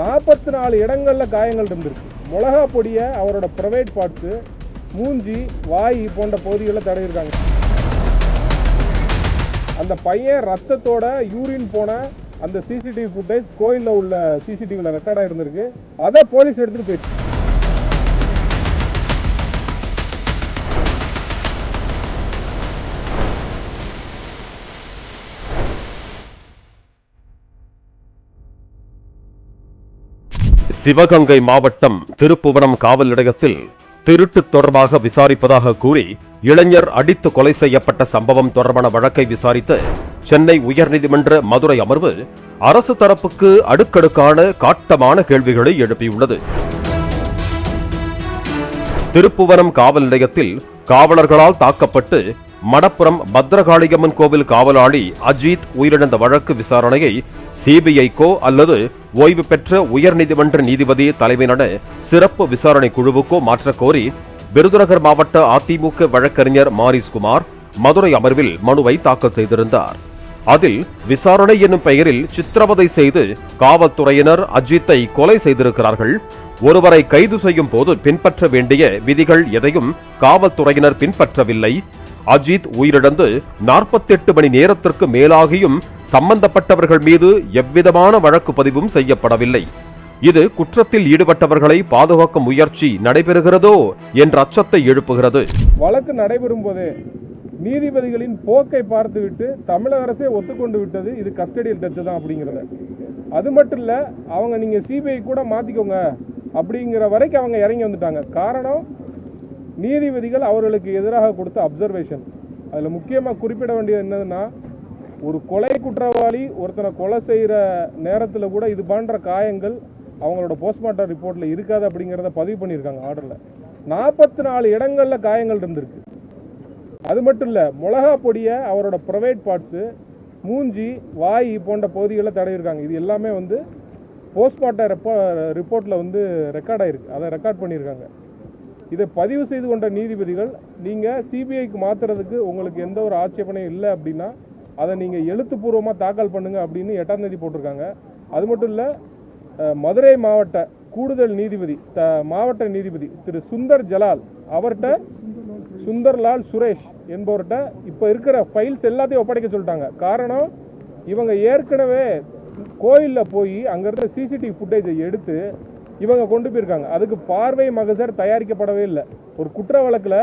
நாற்பத்தி நாலு இடங்களில் காயங்கள் இருந்திருக்கு. மிளகா பொடியை அவரோட ப்ரைவேட் பார்ட்ஸு மூஞ்சி வாய் போன்ற பகுதிகளில் தடவிருக்காங்க அந்த பையன் ரத்தத்தோட யூரின் போன அந்த சிசிடிவி ஃபுட்டேஜ் கோயிலில் உள்ள சிசிடிவியில் ரெக்கார்டாக இருந்திருக்கு. அதை போலீஸ் எடுத்துகிட்டு போயிடுச்சு. சிவகங்கை மாவட்டம் திருப்புவனம் காவல் நிலையத்தில் திருட்டு தொடர்பாக விசாரிப்பதாக கூறி இளைஞர் அடித்து கொலை செய்யப்பட்ட சம்பவம் தொடர்பான வழக்கை விசாரித்த சென்னை உயர்நீதிமன்ற மதுரை அமர்வு அரசு தரப்புக்கு அடுக்கடுக்கான காட்டமான கேள்விகளை எழுப்பியுள்ளது. திருப்புவனம் காவல் நிலையத்தில் காவலர்களால் தாக்கப்பட்டு மடப்புறம் பத்ரகாளியம்மன் கோவில் காவலாளி அஜித் உயிரிழந்த வழக்கு விசாரணையை சிபிஐக்கோ அல்லது ஓய்வு பெற்ற உயர்நீதிமன்ற நீதிபதி தலைமையிலான சிறப்பு விசாரணை குழுவுக்கோ மாற்றக் கோரி விருதுநகர் மாவட்ட அதிமுக வழக்கறிஞர் மாரிஸ்குமார் மதுரை அமர்வில் மனுவை தாக்கல் செய்திருந்தார். அதில் விசாரணை என்னும் பெயரில் சித்திரவதை செய்து காவல்துறையினர் அஜித்தை கொலை செய்திருக்கிறார்கள். ஒருவரை கைது செய்யும் போது பின்பற்ற வேண்டிய விதிகள் எதையும் காவல்துறையினர் பின்பற்றவில்லை. அஜித் உயிரிழந்து 48 மணி நேரத்திற்கு மேலாகியும் சம்பந்தப்பட்டவர்கள் மீது எவ்விதமான வழக்கு பதிவும் செய்யப்படவில்லை. இது குற்றத்தில் ஈடுபட்டவர்களை பாதுகாக்கும் முயற்சி நடைபெறுகிறதோ என்ற அச்சத்தை எழுப்புகிறது. வழக்கு நடைபெறும் போது நீதிபதிகளின் போக்கை பார்த்துவிட்டு தமிழக அரசே ஒத்துக்கொண்டு விட்டது இது கஸ்டடியில் டெத்து தான் அப்படிங்கிறத. அது மட்டும் இல்லை அவங்க நீங்கள் சிபிஐ கூட மாற்றிக்கோங்க அப்படிங்கிற வரைக்கும் அவங்க இறங்கி வந்துட்டாங்க. காரணம் நீதிபதிகள் அவர்களுக்கு எதிராக கொடுத்த அப்சர்வேஷன் அதில் முக்கியமாக குறிப்பிட வேண்டியது என்னதுன்னா ஒரு கொலை குற்றவாளி ஒருத்தனை கொலை செய்கிற நேரத்தில் கூட இது பண்ணுற காயங்கள் அவங்களோட போஸ்ட்மார்ட்டம் ரிப்போர்ட்டில் இருக்காது அப்படிங்கிறத பதிவு பண்ணியிருக்காங்க ஆர்டரில் நாற்பத்தி நாலு இடங்களில் காயங்கள் இருந்திருக்கு. அது மட்டும் இல்லை மிளகா பொடியை அவரோட ப்ரைவேட் பார்ட்ஸு மூஞ்சி வாய் போன்ற பகுதிகளில் தடவிருக்காங்க இது எல்லாமே வந்து போஸ்ட்மார்ட்டம் ரெப்போ ரிப்போர்ட்டில் வந்து ரெக்கார்ட் ஆகிருக்கு அதை ரெக்கார்ட் பண்ணியிருக்காங்க. இதை பதிவு செய்து கொண்ட நீதிபதிகள் நீங்கள் சிபிஐக்கு மாற்றுறதுக்கு உங்களுக்கு எந்த ஒரு ஆட்சேபனையும் இல்லை அப்படின்னா அதை நீங்கள் எழுத்துப்பூர்வமாக தாக்கல் பண்ணுங்க அப்படின்னு எட்டாம் தேதி போட்டிருக்காங்க. அது மட்டும் இல்லை மதுரை மாவட்ட கூடுதல் நீதிபதி த மாவட்ட நீதிபதி திரு சுந்தர் ஜலால் அவர்கிட்ட சுந்தர்லால் சுரேஷ் என்பவர்கிட்ட இப்போ இருக்கிற ஃபைல்ஸ் எல்லாத்தையும் ஒப்படைக்க சொல்லிட்டாங்க. காரணம் இவங்க ஏற்கனவே கோயிலில் போய் அங்கேருந்து சிசிடிவி ஃபுட்டேஜை எடுத்து இவங்க கொண்டு போயிருக்காங்க. அதுக்கு பார்வை மகசர் தயாரிக்கப்படவே இல்லை. ஒரு குற்ற வழக்கில்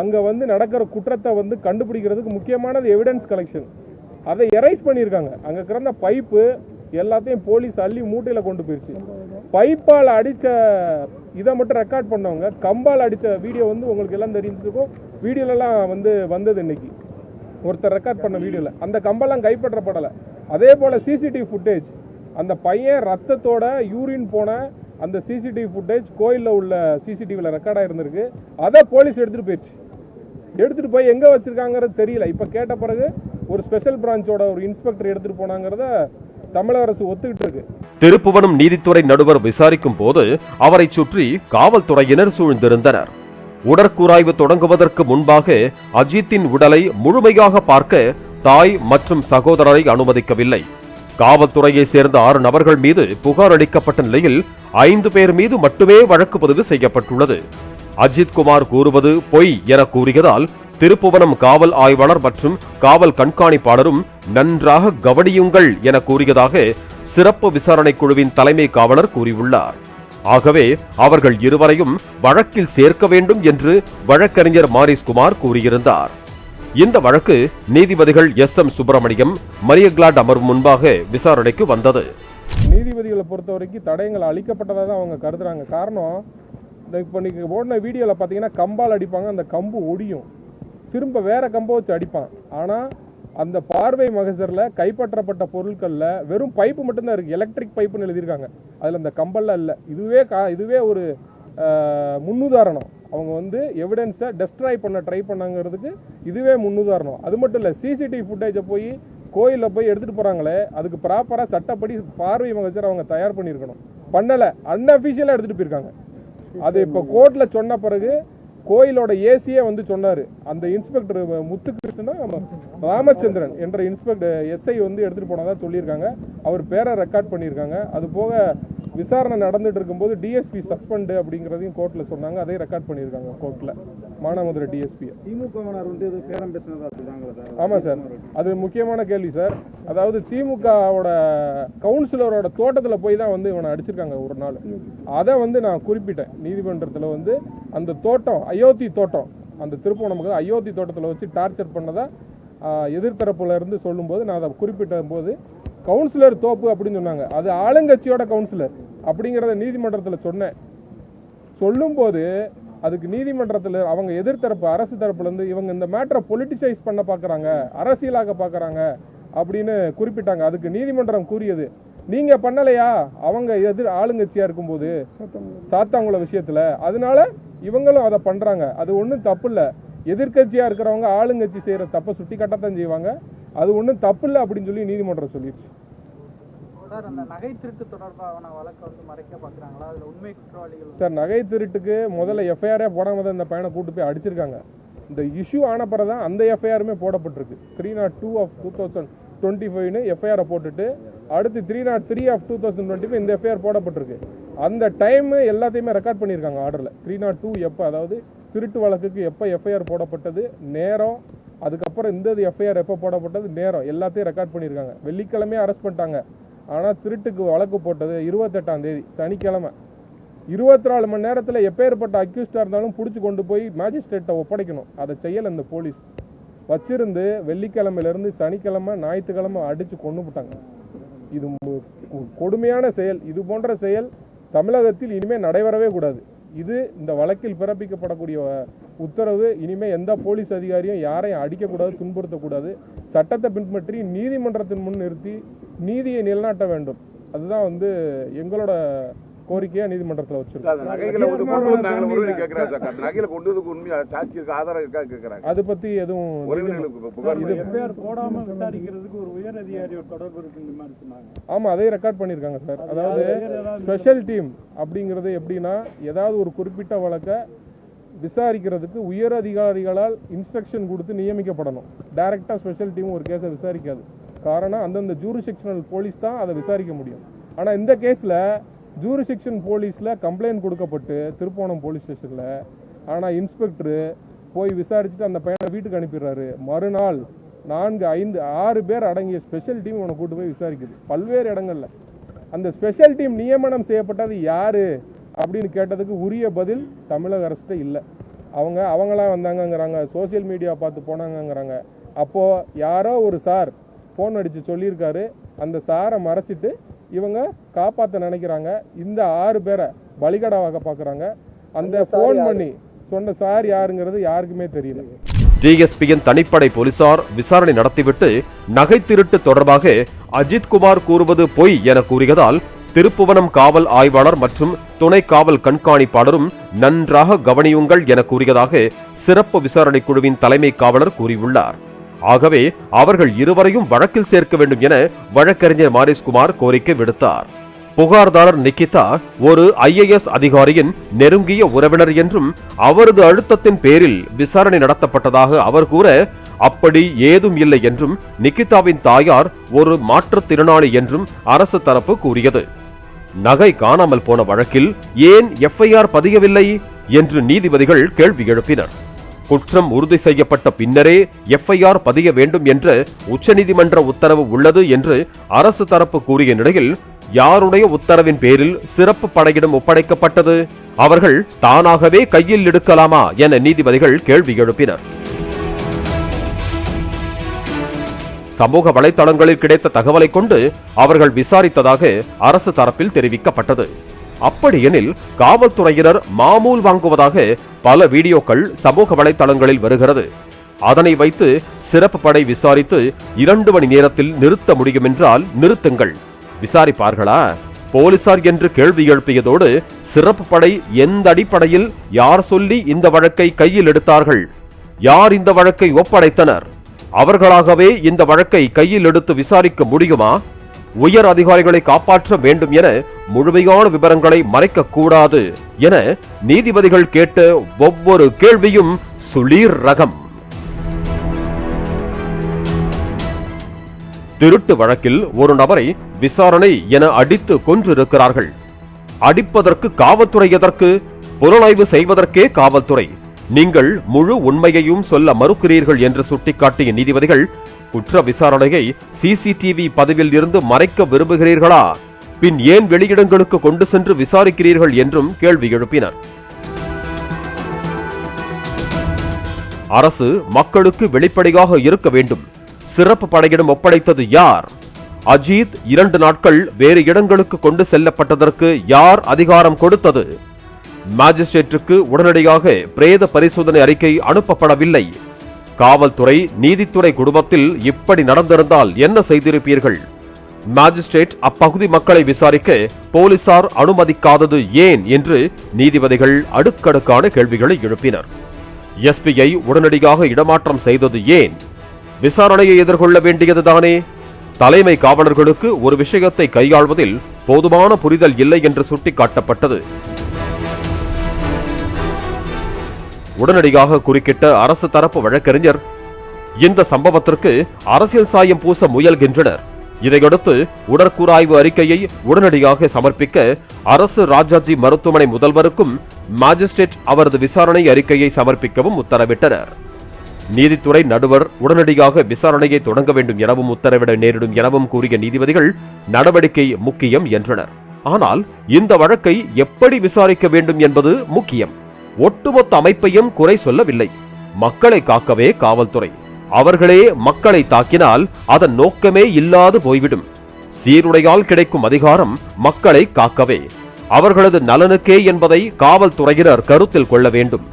அங்கே வந்து நடக்கிற குற்றத்தை வந்து கண்டுபிடிக்கிறதுக்கு முக்கியமானது எவிடன்ஸ் கலெக்ஷன் அதை எரைஸ் பண்ணியிருக்காங்க. அங்கே கிடந்த பைப்பு எல்லாத்தையும் போலீஸ் அள்ளி மூட்டையில் கொண்டு போயிடுச்சு பைப்பால் அடித்த இதை மட்டும் ரெக்கார்ட் பண்ணவங்க கம்பால் அடித்த வீடியோ வந்து உங்களுக்கு எல்லாம் தெரிஞ்சிருக்கும். வீடியோலலாம் வந்து வந்தது இன்னைக்கு. ஒருத்தர் ரெக்கார்ட் பண்ண வீடியோவில் அந்த கம்பெல்லாம் கைப்பற்றப்படலை. அதே போல் சிசிடிவி ஃபுட்டேஜ் அந்த பையன் ரத்தத்தோட யூரின் போன அந்த சிசிடிவி ஃபுட்டேஜ் கோயிலில் உள்ள சிசிடிவியில் ரெக்கார்டாக இருந்திருக்கு. அதை போலீஸ் எடுத்துகிட்டு போயிடுச்சு எடுத்துகிட்டு போய் எங்கே வச்சுருக்காங்கிறது தெரியல. இப்போ கேட்ட பிறகு ஒரு ஸ்பெஷல் பிரான்ச்சோட ஒரு இன்ஸ்பெக்டர் எடுத்துகிட்டு போனாங்கிறத தமிழக அரசு ஒத்துக்கிட்டு இருக்கு. திருப்புவனம் நீதித்துறை நடுவர் விசாரிக்கும் போது அவரை சுற்றி காவல்துறையினர் சூழ்ந்திருந்தனர். உடற்கூராய்வு தொடங்குவதற்கு முன்பாக அஜித்தின் உடலை முழுமையாக பார்க்க தாய் மற்றும் சகோதரரை அனுமதிக்கவில்லை. காவல்துறையை சேர்ந்த ஆறு நபர்கள் மீது புகார் அளிக்கப்பட்ட நிலையில் ஐந்து பேர் மீது மட்டுமே வழக்கு பதிவு செய்யப்பட்டுள்ளது. அஜித்குமார் கூறுவது பொய் என கூறியதால் திருப்புவனம் காவல் ஆய்வாளர் மற்றும் காவல் கண்காணிப்பாளரும் நன்றாக கவனியுங்கள் என கூறியதாக சிறப்பு விசாரணை குழுவின் தலைமை காவலர் கூறியுள்ளார். ஆகவே அவர்கள் இருவரையும் வழக்கில் சேர்க்க வேண்டும் என்று வழக்கறிஞர் மாரிஸ்குமார் கூறியிருந்தார். இந்த வழக்கு நீதிபதிகள் எஸ் எம் சுப்பிரமணியம் மரியக்லாட் அமர்வு முன்பாக விசாரணைக்கு வந்தது. நீதிபதிகளை பொறுத்த வரைக்கும் தடயங்கள் அளிக்கப்பட்டதாக தான் அவங்க கருதுறாங்க. காரணம் இப்போ நீங்கள் ஓடின வீடியோவில் பார்த்தீங்கன்னா கம்பால் அடிப்பாங்க அந்த கம்பு ஒடியும். திரும்ப வேறு கம்பை வச்சு அடிப்பான். ஆனால் அந்த பார்வை மகசரில் கைப்பற்றப்பட்ட பொருட்களில் வெறும் பைப்பு மட்டும்தான் இருக்குது எலக்ட்ரிக் பைப்புன்னு எழுதியிருக்காங்க. அதில் அந்த கம்பல்லாம் இல்லை. இதுவே கா இதுவே ஒரு முன்னுதாரணம். அவங்க வந்து எவிடன்ஸை டெஸ்ட்ராய் பண்ண ட்ரை பண்ணாங்கிறதுக்கு இதுவே முன்னுதாரணம். அது மட்டும் இல்லை சிசிடிவி ஃபுட்டேஜை போய் கோயிலில் போய் எடுத்துகிட்டு போகிறாங்களே அதுக்கு ப்ராப்பராக சட்டப்படி பார்வை மகசர் அவங்க தயார் பண்ணியிருக்கணும். பண்ணலை. அன்அஃபிஷியலாக எடுத்துகிட்டு போயிருக்காங்க. அது இப்போ கோர்ட்டில் சொன்ன பிறகு கோயிலோட ஏசியே வந்து சொன்னாரு. அந்த இன்ஸ்பெக்டர் முத்துகிருஷ்ணனா ராமச்சந்திரன் என்ற இன்ஸ்பெக்டர் எஸ்ஐ வந்து எடுத்துட்டு போனதாக சொல்லியிருக்காங்க. அவர் பேரை ரெக்கார்ட் பண்ணியிருக்காங்க. அது போக விசாரணை நடந்துட்டு இருக்கும்போது டிஎஸ்பி சஸ்பெண்ட் அப்படிங்கிறதையும் கோர்ட்ல சொன்னாங்க. அதையும் ரெக்கார்ட் பண்ணியிருக்காங்க கோர்ட்ல மானாமதுரை டிஎஸ்பி திமுகவினர் வந்து இது பேரம் பேசினதா சொல்றாங்களா சார்? அது முக்கியமான கேள்வி சார். அதாவது திமுகவோட கவுன்சிலரோட தோட்டத்தில் போய் தான் வந்து இவனை அடிச்சிருக்காங்க ஒரு நாள். அதை வந்து நான் குறிப்பிட்டேன். நீதிமன்றத்தில் வந்து அந்த தோட்டம் அயோத்தி தோட்டம் அந்த திருப்பூணம் பக்கத்துல அயோத்தி தோட்டத்தில் வச்சு டார்ச்சர் பண்ணதா எதிர்த்தரப்புல இருந்து சொல்லும்போது நான் அதை குறிப்பிட்ட போது கவுன்சிலர் தோப்பு அப்படின்னு சொன்னாங்க. அது ஆளுங்கட்சியோட கவுன்சிலர் அப்படிங்கிறத நீதிமன்றத்தில் சொன்னேன். சொல்லும்போது அதுக்கு நீதிமன்றத்தில் அவங்க எதிர்த்தரப்பு அரசு தரப்புலேருந்து இவங்க இந்த மேட்டரை பொலிட்டிசைஸ் பண்ண பார்க்குறாங்க அரசியலாக பார்க்குறாங்க அப்படின்னு குறிப்பிட்டாங்க. அதுக்கு நீதிமன்றம் கூறியது நீங்கள் பண்ணலையா? அவங்க எதிர் ஆளுங்கட்சியாக இருக்கும்போது சாத்தாங்குள விஷயத்தில். அதனால இவங்களும் அதை பண்ணுறாங்க அது ஒன்றும் தப்பு இல்லை. எதிர்க்கட்சியா இருக்கிறவங்க ஆளுங்கட்சி செய்யற தப்பை சுட்டி கட்டத்தான் செய்வாங்க. அது ஒன்றும் தப்பு இல்லை அப்படின்னு சொல்லி நீதிமன்றம் சொல்லிடுச்சு. சார் அந்த நகை திருட்டு தொடர்பான வழக்கை வந்து மறைக்க பார்க்குறாங்களா? அதில் உண்மை குற்றவாளிகள் வந்து- சார் நகை திருட்டுக்கு முதல்ல எஃப்ஐஆரே போடாம தான் இந்த பையனை கூட்டு போய் அடிச்சிருக்காங்க. இந்த இஷ்யூ ஆன பிறகு தான் அந்த எஃப்ஐஆருமே போடப்பட்டிருக்கு. Three naught two of two thousand twenty ஃபைவ்னு எஃப்ஐஆரை போட்டுட்டு அடுத்து three naught three of two thousand twenty five இந்த எஃப்ஐஆர் போடப்பட்டிருக்கு. அந்த டைம் எல்லாத்தையுமே ரெக்கார்ட் பண்ணியிருக்காங்க ஆர்டரில் த்ரீ நாட் டூ எப்போ அதாவது திருட்டு வழக்குக்கு எப்போ எஃப்ஐஆர் போடப்பட்டது? நேரம். அதுக்கப்புறம் இந்த எஃப்ஐஆர் எப்போ போடப்பட்டது? நேரம். எல்லாத்தையும் ரெக்கார்ட் பண்ணியிருக்காங்க. வெள்ளிக்கிழமையே அரெஸ்ட் பண்ணிட்டாங்க. ஆனால் திருட்டுக்கு வழக்கு போட்டது இருபத்தெட்டாம் தேதி சனிக்கிழமை. இருபத்தி நாலு மணி நேரத்தில் எப்பேற்பட்ட அக்யூஸ்டாக இருந்தாலும் பிடிச்சி கொண்டு போய் மேஜிஸ்ட்ரேட்டை ஒப்படைக்கணும். அதை செய்யலை இந்த போலீஸ். வச்சிருந்து வெள்ளிக்கிழமையிலேருந்து சனிக்கிழமை ஞாயிற்றுக்கிழமை அடித்து கொண்டு போட்டாங்க இது கொடுமையான செயல். இது போன்ற செயல் தமிழகத்தில் இனிமேல் நடைபெறவே கூடாது. இது இந்த வழக்கில் பிறப்பிக்கப்படக்கூடிய உத்தரவு. இனிமேல் எந்த போலீஸ் அதிகாரியும் யாரையும் அடிக்கக்கூடாது துன்புறுத்தக்கூடாது. சட்டத்தை பின்பற்றி நீதிமன்றத்தின் முன் நிறுத்தி நீதியை நிலைநாட்ட வேண்டும். அதுதான் வந்து எங்களோட கோரிக்கையாக நீதிமன்றத்தில் கேட்கறாங்க அதை பற்றி எதுவும் ஆமாம் அதையும் ரெக்கார்ட் பண்ணியிருக்காங்க சார். அதாவது ஸ்பெஷல் டீம் அப்படிங்கிறது எப்படின்னா ஏதாவது ஒரு குறிப்பிட்ட வழக்கை விசாரிக்கிறதுக்கு உயர் அதிகாரிகளால் இன்ஸ்ட்ரக்ஷன் கொடுத்து நியமிக்கப்படணும். டைரெக்டாக ஸ்பெஷல் டீம் ஒரு கேஸை விசாரிக்காது. காரணம் அந்தந்த ஜூரிசெக்ஷனல் போலீஸ் தான் அதை விசாரிக்க முடியும். ஆனால் இந்த கேஸில் ஜூரிசெக்ஷன் போலீஸில் கம்ப்ளைண்ட் கொடுக்கப்பட்டு திருப்போணம் போலீஸ் ஸ்டேஷனில் ஆனால் இன்ஸ்பெக்டரு போய் விசாரிச்சுட்டு அந்த பையனை வீட்டுக்கு அனுப்பிடுறாரு. மறுநாள் நான்கு ஐந்து ஆறு பேர் அடங்கிய ஸ்பெஷல் டீம் உன்னை கூட்டு போய் விசாரிக்குது. பல்வேறு இடங்களில். அந்த ஸ்பெஷல் டீம் நியமனம் செய்யப்பட்டது யாரு அப்படின்னு கேட்டதுக்கு உரிய பதில் தமிழக அரசுகிட்ட இல்லை. அவங்க அவங்களாம் வந்தாங்கங்கிறாங்க சோஷியல் மீடியா பார்த்து போனாங்கங்கிறாங்க. அப்போது யாரோ ஒரு சார் ஃபோன் அடித்து சொல்லியிருக்காரு. அந்த சாரை மறைச்சிட்டு இவங்க காப்பாற்ற நினைக்கிறாங்க. இந்த ஆறு பேரை பலிகடாவாக பார்க்குறாங்க அந்த ஃபோன் பண்ணி சொன்ன சார் யாருங்கிறது யாருக்குமே தெரியல. டிஎஸ்பியின் தனிப்படை போலீசார் விசாரணை நடத்திவிட்டு நகை திருட்டு தொடர்பாக அஜித் குமார் கூறுவது பொய் என கூறியதால் திருப்புவனம் காவல் ஆய்வாளர் மற்றும் துணை காவல் கண்காணிப்பாளரும் நன்றாக கவனியுங்கள் என கூறியதாக சிறப்பு விசாரணை குழுவின் தலைமை காவலர் கூறியுள்ளார். ஆகவே அவர்கள் இருவரையும் வழக்கில் சேர்க்க வேண்டும் என வழக்கறிஞர் மாரிஸ்குமார் கோரிக்கை விடுத்தார். புகார்தாரர் நிக்கிதா ஒரு ஐஏஎஸ் அதிகாரியின் நெருங்கிய உறவினர் என்றும் அவரது அழுத்தத்தின் பேரில் விசாரணை நடத்தப்பட்டதாக அவர் கூற அப்படி ஏதும் இல்லை என்றும் நிக்கிதாவின் தாயார் ஒரு மாற்றுத்திறனாளி என்றும் அரசு தரப்பு கூறியது. நகை காணாமல் போன வழக்கில் ஏன் எஃப்ஐஆர் பதியவில்லை? என்று நீதிபதிகள் கேள்வி எழுப்பினர். குற்றம் உறுதி செய்யப்பட்ட பின்னரே எஃப்ஐஆர் பதிய வேண்டும் என்று உச்சநீதிமன்ற உத்தரவு உள்ளது என்று அரசு தரப்பு கூறிய நிலையில் யாருடைய உத்தரவின் பேரில் சிறப்பு படையிடம் ஒப்படைக்கப்பட்டது? அவர்கள் தானாகவே கையில் எடுக்கலாமா என நீதிபதிகள் கேள்வி எழுப்பினர். சமூக வலைதளங்களில் கிடைத்த தகவலை கொண்டு அவர்கள் விசாரித்ததாக அரசு தரப்பில் தெரிவிக்கப்பட்டது. அப்படியெனில் காவல்துறையினர் மாமூல் வாங்குவதாக பல வீடியோக்கள் சமூக வலைதளங்களில் வருகிறது. அதனை வைத்து சிறப்பு படை விசாரித்து இரண்டு மணி நேரத்தில் நிறுத்த முடியும் என்றால் நிறுத்துங்கள். விசாரிப்பார்களா? போலீசார் என்று கேள்வி எழுப்பியதோடு சிறப்பு படை எந்த அடிப்படையில் யார் சொல்லி இந்த வழக்கை கையில் எடுத்தார்கள்? யார் இந்த வழக்கை ஒப்படைத்தனர்? அவர்களாகவே இந்த வழக்கை கையில் எடுத்து விசாரிக்க முடியுமா? உயர் அதிகாரிகளை காப்பாற்ற வேண்டும் என முழுமையான விவரங்களை மறைக்க கூடாது என நீதிபதிகள் கேட்ட ஒவ்வொரு கேள்வியும் சுளீர் ரகம். திருட்டு வழக்கில் ஒரு நபரை விசாரணை என அடித்து கொன்றிருக்கிறார்கள். அடிப்பதற்கு காவல்துறை எதற்கு? புலனாய்வு செய்வதற்கே காவல்துறை. நீங்கள் முழு உண்மையையும் சொல்ல மறுக்கிறீர்கள் என்று சுட்டிக்காட்டிய நீதிபதிகள் குற்ற விசாரணையை சிசிடிவி பதிவில் இருந்து மறைக்க விரும்புகிறீர்களா? பின் ஏன் வெளியிடங்களுக்கு கொண்டு சென்று விசாரிக்கிறீர்கள் என்றும் கேள்வி எழுப்பினர். அரசு மக்களுக்கு வெளிப்படையாக இருக்க வேண்டும். சிறப்பு படையிடம் ஒப்படைத்தது யார்? அஜித் இரண்டு நாட்கள் வேறு இடங்களுக்கு கொண்டு செல்லப்பட்டதற்கு யார் அதிகாரம் கொடுத்தது? மாஜிஸ்ட்ரேட்டுக்கு உடனடியாக பிரேத பரிசோதனை அறிக்கை அனுப்பப்படவில்லை. காவல்துறை நீதித்துறை குடும்பத்தில் இப்படி நடந்திருந்தால் என்ன செய்திருப்பீர்கள்? மாஜிஸ்ட்ரேட் அப்பகுதி மக்களை விசாரிக்க போலீசார் அனுமதிக்காதது ஏன் என்று நீதிபதிகள் அடுக்கடுக்கான கேள்விகளை எழுப்பினர். எஸ்பியை உடனடியாக இடமாற்றம் செய்தது ஏன்? விசாரணையை எதிர்கொள்ள வேண்டியதுதானே தலைமை காவலர்களுக்கு ஒரு விஷயத்தை கையாள்வதில் போதுமான புரிதல் இல்லை என்று சுட்டிக்காட்டப்பட்டது. உடனடியாக குறுக்கிட்ட அரசு தரப்பு வழக்கறிஞர் இந்த சம்பவத்திற்கு அரசியல் சாயம் பூச முயல்கின்றனர். இதையடுத்து உடற்கூறாய்வு அறிக்கையை உடனடியாக சமர்ப்பிக்க அரசு ராஜாஜி மருத்துவமனை முதல்வருக்கும் மாஜிஸ்ட்ரேட் அவரது விசாரணை அறிக்கையை சமர்ப்பிக்கவும் உத்தரவிட்டனர். நீதித்துறை நடுவர் உடனடியாக விசாரணையை தொடங்க வேண்டும் எனவும் உத்தரவிட நேரிடும் எனவும் கூறிய நீதிபதிகள் நடவடிக்கை முக்கியம் என்றனர். ஆனால் இந்த வழக்கை எப்படி விசாரிக்க வேண்டும் என்பது முக்கியம். ஒட்டுமொத்த அமைப்பையும் குறை சொல்லவில்லை. மக்களை காக்கவே காவல்துறை. அவர்களே மக்களை தாக்கினால் அதன் நோக்கமே இல்லாது போய்விடும். சீருடையால் கிடைக்கும் அதிகாரம் மக்களை காக்கவே. அவர்களது நலனுக்கே என்பதை காவல்துறையினர் கருத்தில் கொள்ள வேண்டும்.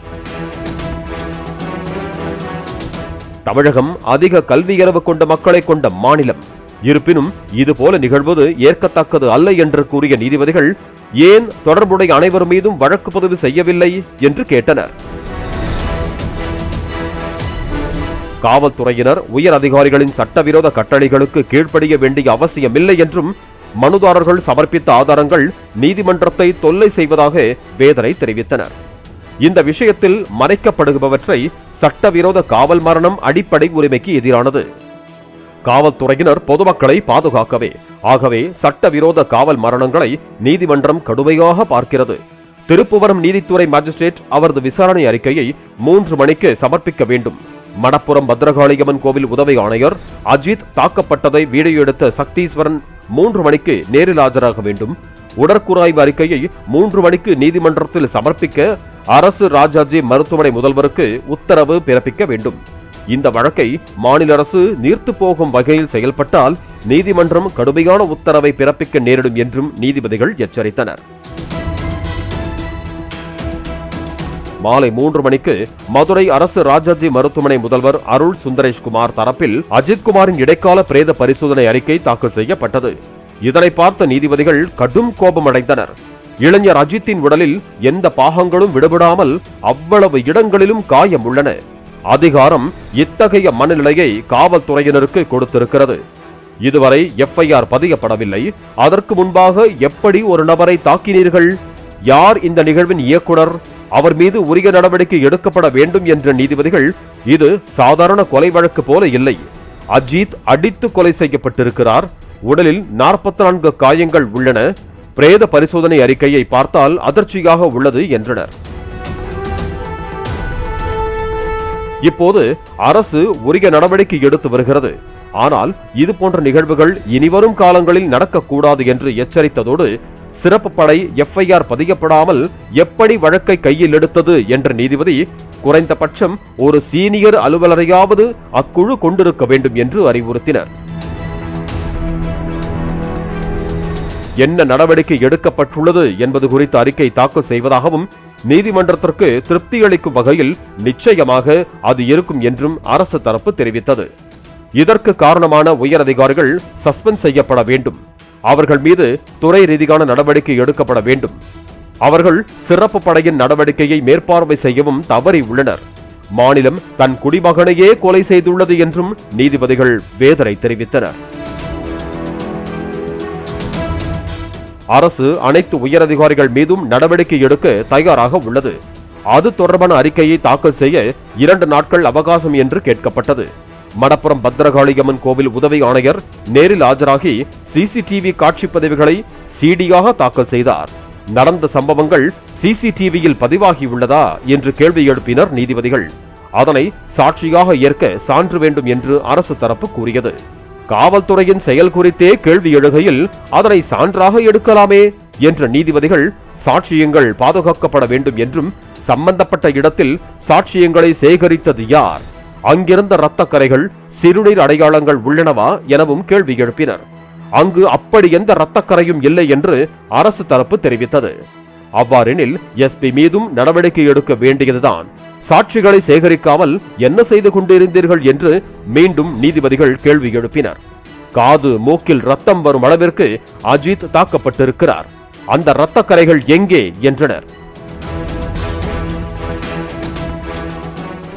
தமிழகம் அதிக கல்வியளவு கொண்ட மக்களை கொண்ட மாநிலம். இருப்பினும் இதுபோல நிகழ்வது ஏற்கத்தக்கது அல்ல என்று கூறிய நீதிபதிகள் ஏன் தொடர்புடைய அனைவர் மீதும் வழக்கு பதிவு செய்யவில்லை என்று கேட்டனர். காவல்துறையினர் உயர் அதிகாரிகளின் சட்டவிரோத கட்டளைகளுக்கு கீழ்ப்படிய வேண்டிய அவசியமில்லை என்றும் மனுதாரர்கள் சமர்ப்பித்த ஆதாரங்கள் நீதிமன்றத்தை தொல்லை செய்வதாக வேதனை தெரிவித்தனர். இந்த விஷயத்தில் மறைக்கப்படுபவற்றை சட்டவிரோத காவல் மரணம் அடிப்படை உரிமைக்கு எதிரானது. காவல்துறையினர் பொதுமக்களை பாதுகாக்கவே. ஆகவே சட்டவிரோத காவல் மரணங்களை நீதிமன்றம் கடுமையாக பார்க்கிறது. திருப்புவரம் நீதித்துறை மாஜிஸ்ட்ரேட் அவரது விசாரணை அறிக்கையை மூன்று மணிக்கு சமர்ப்பிக்க வேண்டும். மணப்புரம் பத்ரகாளியம்மன் கோவில் உதவி ஆணையர் அஜித் தாக்கப்பட்டதை வீடியோ எடுத்த சக்தீஸ்வரன் மூன்று மணிக்கு நேரில் ஆஜராக வேண்டும். உடற்குறாய்வு அறிக்கையை மூன்று மணிக்கு நீதிமன்றத்தில் சமர்ப்பிக்க அரசு ராஜாஜி மருத்துவமனை முதல்வருக்கு உத்தரவு பிறப்பிக்க வேண்டும். இந்த வழக்கை மாநில அரசு நீர்த்து போகும் வகையில் செயல்பட்டால் நீதிமன்றம் கடுமையான உத்தரவை பிறப்பிக்க நேரிடும் என்றும் நீதிபதிகள் எச்சரித்தனர். மாலை மூன்று மணிக்கு மதுரை அரசு ராஜாஜி மருத்துவமனை முதல்வர் அருள் சுந்தரேஷ்குமார் தரப்பில் அஜித்குமாரின் இடைக்கால பிரேத பரிசோதனை அறிக்கை தாக்கல் செய்யப்பட்டது. இதனை பார்த்த நீதிபதிகள் கடும் கோபமடைந்தனர். இளைஞர் அஜித்தின் உடலில் எந்த பாகங்களும் விடுபடாமல் அவ்வளவு இடங்களிலும் காயம் உள்ளன அதிகாரம் இத்தகைய மனநிலையை காவல்துறையினருக்கு கொடுத்திருக்கிறது. இதுவரை எஃப்ஐஆர் பதியப்படவில்லை. அதற்கு முன்பாக எப்படி ஒரு நபரை தாக்கினீர்கள்? யார் இந்த நிகழ்வின் இயக்குனர்? அவர் மீது உரிய நடவடிக்கை எடுக்கப்பட வேண்டும் என்ற நீதிபதிகள் இது சாதாரண கொலை வழக்கு போல இல்லை. அஜித் அடித்து கொலை செய்யப்பட்டிருக்கிறார். உடலில் நாற்பத்தி நான்கு காயங்கள் உள்ளன. பிரேத பரிசோதனை அறிக்கையை பார்த்தால் அதிர்ச்சியாக உள்ளது என்றனர். இப்போது அரசு உரிய நடவடிக்கை எடுத்து வருகிறது. ஆனால் இது போன்ற நிகழ்வுகள் இனிவரும் காலங்களில் நடக்கக்கூடாது என்று எச்சரித்ததோடு சிறப்பு படை எஃப்ஐஆர் பதியப்படாமல் எப்படி வழக்கை கையில் எடுத்தது என்ற நீதிபதி குறைந்தபட்சம் ஒரு சீனியர் அலுவலரையாவது அக்குழு கொண்டிருக்க வேண்டும் என்று அறிவுறுத்தினர். என்ன நடவடிக்கை எடுக்கப்பட்டுள்ளது என்பது குறித்த அறிக்கை தாக்கல் செய்வதாகவும் நீதிமன்றத்திற்கு திருப்தியளிக்கும் வகையில் நிச்சயமாக அது இருக்கும் என்றும் அரசு தரப்பு தெரிவித்தது. இதற்கு காரணமான உயர் அதிகாரிகள் சஸ்பெண்ட் செய்யப்பட வேண்டும். அவர்கள் மீது துறை ரீதியான நடவடிக்கை எடுக்கப்பட வேண்டும். அவர்கள் சிறப்பு படையின் நடவடிக்கையை மேற்பார்வை செய்யவும் தவறி உள்ளனர். மாநிலம் தன் குடிமகனையே கொலை செய்துள்ளது என்றும் நீதிபதிகள் வேதனை தெரிவித்தனர். அரசு அனைத்து உயரதிகாரிகள் மீதும் நடவடிக்கை எடுக்க தயாராக உள்ளது. அது தொடர்பான அறிக்கையை தாக்கல் செய்ய இரண்டு நாட்கள் அவகாசம் என்று கேட்கப்பட்டது. மடப்புறம் பத்ரகாளியம்மன் கோவில் உதவி ஆணையர் நேரில் ஆஜராகி சிசிடிவி காட்சி பதிவுகளை சிடியாக தாக்கல் செய்தார். நடந்த சம்பவங்கள் சிசிடிவியில் பதிவாகியுள்ளதா என்று கேள்வி எழுப்பினர் நீதிபதிகள். அதனை சாட்சியாக ஏற்க சான்று வேண்டும் என்று அரசு தரப்பு கூறியது. காவல்துறையின் செயல் குறித்தே கேள்வி எழுகையில் அதனை சான்றாக எடுக்கலாமே என்ற நீதிபதிகள் சாட்சியங்கள் பாதுகாக்கப்பட வேண்டும் என்றும் சம்பந்தப்பட்ட இடத்தில் சாட்சியங்களை சேகரித்தது யார்? அங்கிருந்த இரத்தக் கரைகள் சிறுநீர் அடையாளங்கள் உள்ளனவா எனவும் கேள்வி எழுப்பினர். அங்கு அப்படி எந்த இரத்தக்கரையும் இல்லை என்று அரசு தரப்பு தெரிவித்தது. அவ்வாறெனில் எஸ்பி மீதும் நடவடிக்கை எடுக்க வேண்டியதுதான். சாட்சிகளை சேகரிக்காமல் என்ன செய்து கொண்டிருந்தீர்கள் என்று மீண்டும் நீதிபதிகள் கேள்வி எழுப்பினர். காது மூக்கில் ரத்தம் வரும் அளவிற்கு அஜித் தாக்கப்பட்டிருக்கிறார். அந்த இரத்தக்கரைகள் எங்கே? என்றனர்.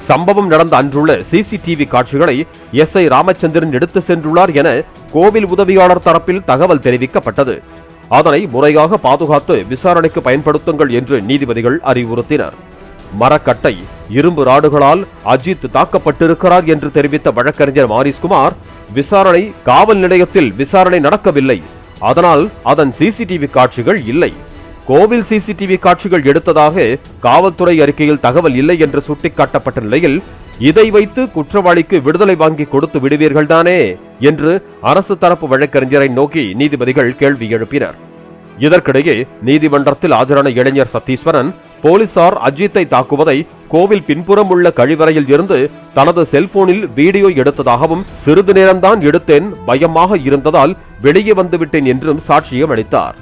சம்பவம் நடந்த அன்றுள்ள சிசிடிவி காட்சிகளை எஸ் ஐ ராமச்சந்திரன் எடுத்து சென்றுள்ளார் என கோவில் உதவியாளர் தரப்பில் தகவல் தெரிவிக்கப்பட்டது. அதனை முறையாக பாதுகாத்து விசாரணைக்கு பயன்படுத்துங்கள் என்று நீதிபதிகள் அறிவுறுத்தினர். மரக்கட்டை இரும்பு ராடுகளால் அஜித் தாக்கப்பட்டிருக்கிறார் என்று தெரிவித்த வழக்கறிஞர் மாரிஸ்குமார் விசாரணை காவல் நிலையத்தில் விசாரணை நடக்கவில்லை. அதனால் அதன் சிசிடிவி காட்சிகள் இல்லை. கோவில் சிசிடிவி காட்சிகள் எடுத்ததாக காவல்துறை அறிக்கையில் தகவல் இல்லை என்று சுட்டிக்காட்டப்பட்ட நிலையில் இதை வைத்து குற்றவாளிக்கு விடுதலை வாங்கி கொடுத்து விடுவீர்கள் தானே என்று அரசு தரப்பு வழக்கறிஞரை நோக்கி நீதிபதிகள் கேள்வி எழுப்பினர். இதற்கிடையே நீதிமன்றத்தில் ஆஜரான இளைஞர் சத்தீஸ்வரன் போலீசார் அஜித்தை தாக்குவதை கோவில் பின்புறம் உள்ள கழிவறையில் இருந்து தனது செல்போனில் வீடியோ எடுத்ததாகவும் சிறிது நேரம்தான் எடுத்தேன் பயமாக இருந்ததால் வெளியே வந்துவிட்டேன் என்றும் சாட்சியம் அளித்தார்.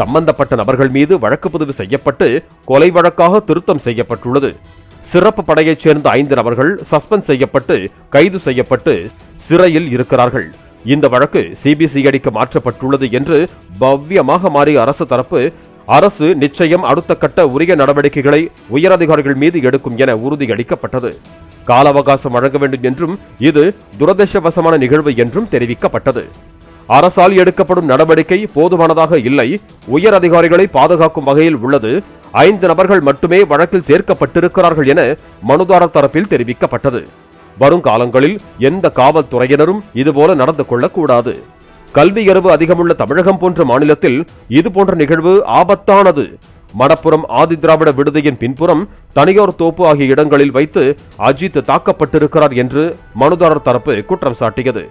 சம்பந்தப்பட்ட நபர்கள் மீது வழக்கு பதிவு செய்யப்பட்டு கொலை வழக்காக திருத்தம் செய்யப்பட்டுள்ளது. சிறப்பு படையைச் சேர்ந்த ஐந்து நபர்கள் சஸ்பெண்ட் செய்யப்பட்டு கைது செய்யப்பட்டு சிறையில் இருக்கிறார்கள். இந்த வழக்கு சிபிசிஐடிக்கு மாற்றப்பட்டுள்ளது என்று பவ்யமாக மாறிய அரசு தரப்பு அரசு நிச்சயம் அடுத்த கட்ட உரிய நடவடிக்கைகளை உயரதிகாரிகள் மீது எடுக்கும் என உறுதியளிக்கப்பட்டது. கால அவகாசம் வழங்க வேண்டும் என்றும் இது துரதிருஷ்டவசமான நிகழ்வு என்றும் தெரிவிக்கப்பட்டது. அரசால் எடுக்கப்படும் நடவடிக்கை போதுமானதாக இல்லை. உயர் அதிகாரிகளை பாதுகாக்கும் வகையில் உள்ளது. ஐந்து நபர்கள் மட்டுமே வழக்கில் சேர்க்கப்பட்டிருக்கிறார்கள் என மனுதாரர் தரப்பில் தெரிவிக்கப்பட்டது. வருங்காலங்களில் எந்த காவல்துறையினரும் இதுபோல நடந்து கொள்ளக்கூடாது. கல்வி அறிவு அதிகமுள்ள தமிழகம் போன்ற மாநிலத்தில் இதுபோன்ற நிகழ்வு ஆபத்தானது. மடப்புறம் ஆதிதிராவிட விடுதியின் பின்புறம் தனியோர் தோப்பு ஆகிய இடங்களில் வைத்து அஜித் தாக்கப்பட்டிருக்கிறார் என்று மனுதாரர் தரப்பு குற்றம் சாட்டியது.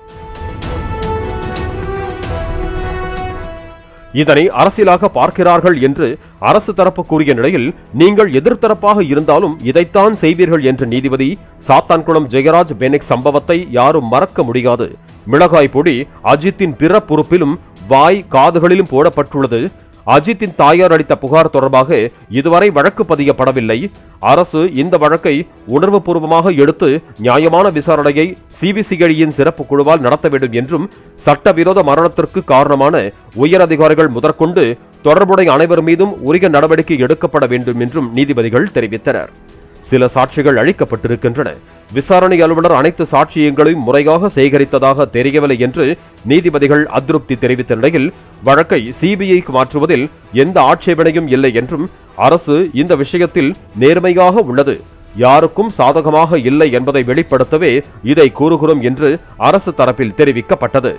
இதனை அரசியலாக பார்க்கிறார்கள் என்று அரசு தரப்பு கூறிய நிலையில் நீங்கள் எதிர்த்தரப்பாக இருந்தாலும் இதைத்தான் செய்வீர்கள் என்ற நீதிபதி சாத்தான்குளம் ஜெயராஜ் பெனிக் சம்பவத்தை யாரும் மறக்க முடியாது. மிளகாய் பொடி அஜித்தின் பிற பொறுப்பிலும் வாய் காதுகளிலும் போடப்பட்டுள்ளது. அஜித்தின் தாயார் அளித்த புகார் தொடர்பாக இதுவரை வழக்கு பதியப்படவில்லை. அரசு இந்த வழக்கை உணர்வுபூர்வமாக எடுத்து நியாயமான விசாரணையை சிபிசிஐடியின் சிறப்பு குழுவால் நடத்த வேண்டும் என்றும் சட்டவிரோத மரணத்திற்கு காரணமான உயரதிகாரிகள் முதற்கொண்டு தொடர்புடைய அனைவர் மீதும் உரிய நடவடிக்கை எடுக்கப்பட வேண்டும் என்றும் நீதிபதிகள் தெரிவித்தனர். சில சாட்சிகள் அளிக்கப்பட்டிருக்கின்றன. விசாரணை அலுவலர் அனைத்து சாட்சியங்களையும் முறையாக சேகரித்ததாக தெரியவில்லை என்று நீதிபதிகள் அதிருப்தி தெரிவித்த நிலையில் வழக்கை சிபிஐக்கு மாற்றுவதில் எந்த ஆட்சேபனையும் இல்லை என்றும் அரசு இந்த விஷயத்தில் நேர்மையாக உள்ளது. யாருக்கும் சாதகமாக இல்லை என்பதை வெளிப்படுத்தவே இதை கூறுகிறோம் என்று அரசு தரப்பில் தெரிவிக்கப்பட்டது.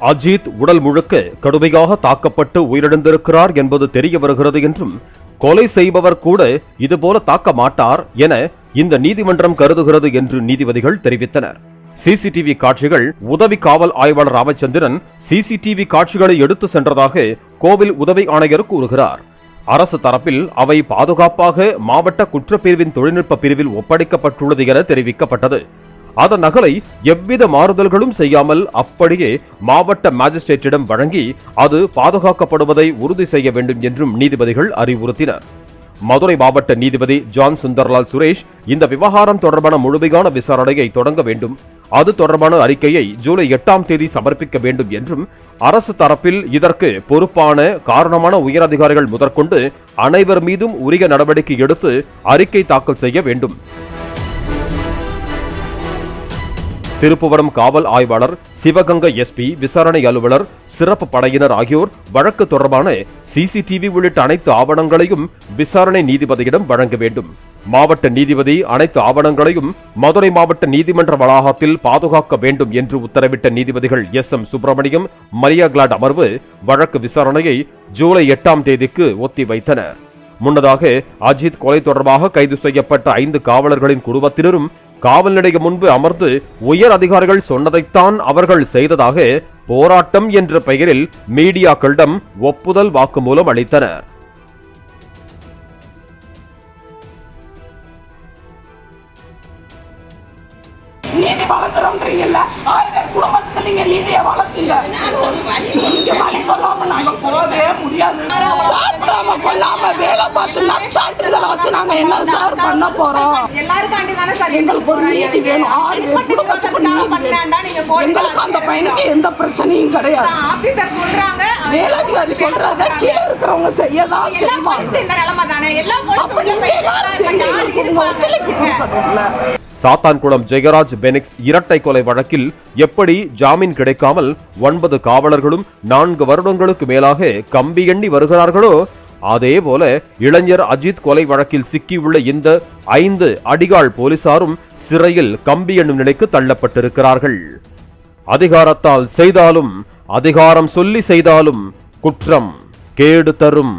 அஜித் உடல் முழுக்க கடுமையாக தாக்கப்பட்டு உயிரிழந்திருக்கிறார் என்பது தெரிய வருகிறது என்றும் கொலை செய்பவர் கூட இதுபோல தாக்க மாட்டார் என இந்த நீதிமன்றம் கருதுகிறது என்று நீதிபதிகள் தெரிவித்தனர். சிசிடிவி காட்சிகள் உதவி காவல் ஆய்வாளர் ராமச்சந்திரன் சிசிடிவி காட்சிகளை எடுத்து சென்றதாக கோவில் உதவி ஆணையர் கூறுகிறார். அரசு தரப்பில் அவை பாதுகாப்பாக மாவட்ட குற்றப்பிரிவின் தொழில்நுட்ப பிரிவில் ஒப்படைக்கப்பட்டுள்ளது என தெரிவிக்கப்பட்டது. அதன் நகலை எவ்வித மாறுதல்களும் செய்யாமல் அப்படியே மாவட்ட மாஜிஸ்ட்ரேட்டிடம் வழங்கி அது பாதுகாக்கப்படுவதை உறுதி செய்ய வேண்டும் என்றும் நீதிபதிகள் அறிவுறுத்தினர். மதுரை மாவட்ட நீதிபதி ஜான் சுந்தர்லால் சுரேஷ் இந்த விவகாரம் தொடர்பான முழுமையான விசாரணையை தொடங்க வேண்டும். அது தொடர்பான அறிக்கையை ஜூலை எட்டாம் தேதி சமர்ப்பிக்க வேண்டும் என்றும் அரசு தரப்பில் இதற்கு பொறுப்பான காரணமான உயரதிகாரிகள் முதற்கொண்டு அனைவர் மீதும் உரிய நடவடிக்கை எடுத்து அறிக்கை தாக்கல் செய்ய வேண்டும். திருப்புவனம் காவல் ஆய்வாளர் சிவகங்கை எஸ்பி விசாரணை அலுவலர் சிறப்பு படையினர் ஆகியோர் வழக்கு தொடர்பான சிசிடிவி உள்ளிட்ட அனைத்து ஆவணங்களையும் விசாரணை நீதிபதியிடம் வழங்க வேண்டும். மாவட்ட நீதிபதி அனைத்து ஆவணங்களையும் மதுரை மாவட்ட நீதிமன்ற வளாகத்தில் பாதுகாக்க வேண்டும் என்று உத்தரவிட்ட நீதிபதிகள் எஸ் எம் சுப்பிரமணியம் மரியா கிளாட் அமர்வு வழக்கு விசாரணையை ஜூலை எட்டாம் தேதிக்கு ஒத்திவைத்தனர். முன்னதாக அஜித் கொலை தொடர்பாக கைது செய்யப்பட்ட ஐந்து காவலர்களின் குடும்பத்தினரும் காவல் நிலையம் முன்பு அமர்ந்து உயர் அதிகாரிகள் சொன்னதைத்தான் அவர்கள் செய்ததாக போராட்டம் என்ற பெயரில் மீடியாக்களிடம் ஒப்புதல் வாக்குமூலம் அளித்தனர். நீதி வளர்க்குறோன்றீங்கல்ல ஆயிரம் குடும்பத்துக்கு நீங்க நீதியை வளர்த்தீங்க நீங்க வழி சொல்லாம நாங்க போகவே முடியாது. சாப்பிடாம கொள்ளாம வேலை பார்த்து நற்சான்றிதழை வச்சு நாங்க என்ன சார் பண்ண போறோம்? எல்லாருக்காண்டி தானே சார் எங்களுக்கு ஒரு நீதி வேணும். ஆறு பேர் குடும்பத்துக்கு நீதி எங்களுக்கு அந்த பையனுக்கு எந்த பிரச்சனையும் கிடையாது. ஆபீசர் சொல்றாங்க மேலதிகாரி சொல்றத கீழே இருக்கிறவங்க செய்யதான் செய்வாங்க. போலீஸ் இந்த நிலைமை தானே. எல்லா அப்ப போலீஸ் நீங்க எல்லாரும் சேர்ந்து எங்களுக்கு உங்க ஒத்துழைப்பு கொடுக்கணும்ல. சாத்தான்குளம் ஜெயராஜ் பெனிக்ஸ் இரட்டை கொலை வழக்கில் எப்படி ஜாமீன் கிடைக்காமல் ஒன்பது காவலர்களும் நான்கு வருடங்களுக்கு மேலாக கம்பி எண்ணி வருகிறார்களோ அதே போல இளைஞர் அஜித் கொலை வழக்கில் சிக்கியுள்ள இந்த ஐந்து அடிகால் போலீசாரும் சிறையில் கம்பி எண்ணும் நிலைக்கு தள்ளப்பட்டிருக்கிறார்கள். அதிகாரத்தால் செய்தாலும் அதிகாரம் சொல்லி செய்தாலும் குற்றம் கேடு தரும்.